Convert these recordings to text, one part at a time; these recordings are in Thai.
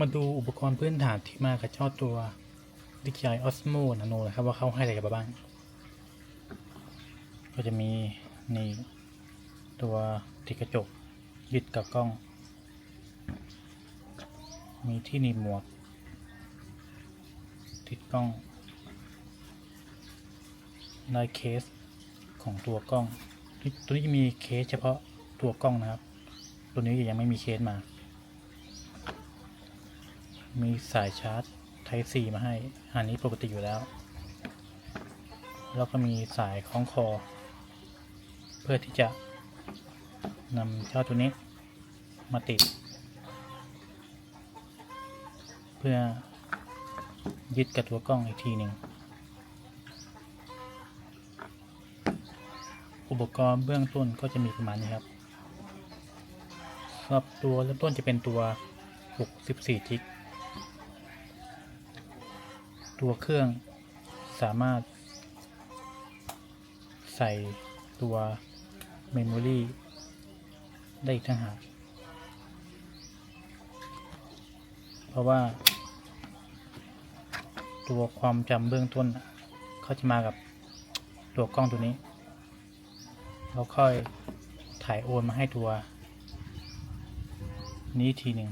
มาดูอุปกรณ์พื้นฐานที่มากับเจ้าตัว DJI Osmo Nano นะครับ ว่าเขาให้อะไรกันบ้าง ก็จะมีนี่ตัวติดกระจกยึดกับกล้อง มีที่หนีบหมวก ติดกล้องได้เคสของตัวกล้องที่ตัวนี้จะมีเคสเฉพาะตัวกล้องนะครับ ตัวนี้ยังไม่มีเคสมา มีสายชาร์จ Type C มาให้ อันนี้ปกติอยู่แล้ว แล้วก็มีสายคล้องคอ เพื่อที่จะนำเจ้าตัวนี้มาติด เพื่อยึดกับตัวกล้องอีกทีหนึ่งอุปกรณ์เบื้องต้นก็จะมีประมาณนี้ครับสำหรับตัวเริ่มต้นจะเป็นตัว64จิก ตัวเครื่องสามารถ ใส่ตัวเมมโมรีได้อีกทั้งหาก เพราะว่า ตัวความจำเบื้องต้นเขาจะมากับตัวกล้องตัวนี้แล้วค่อยถ่ายโอนมาให้ตัว นี้ทีหนึ่ง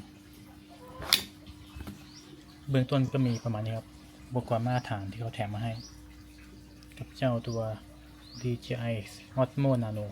เบื้องต้นก็มีประมาณนี้ครับ อุปกรณ์มาตรฐานที่เขาแถมมาให้ กับเจ้าตัว DJI Osmo Nano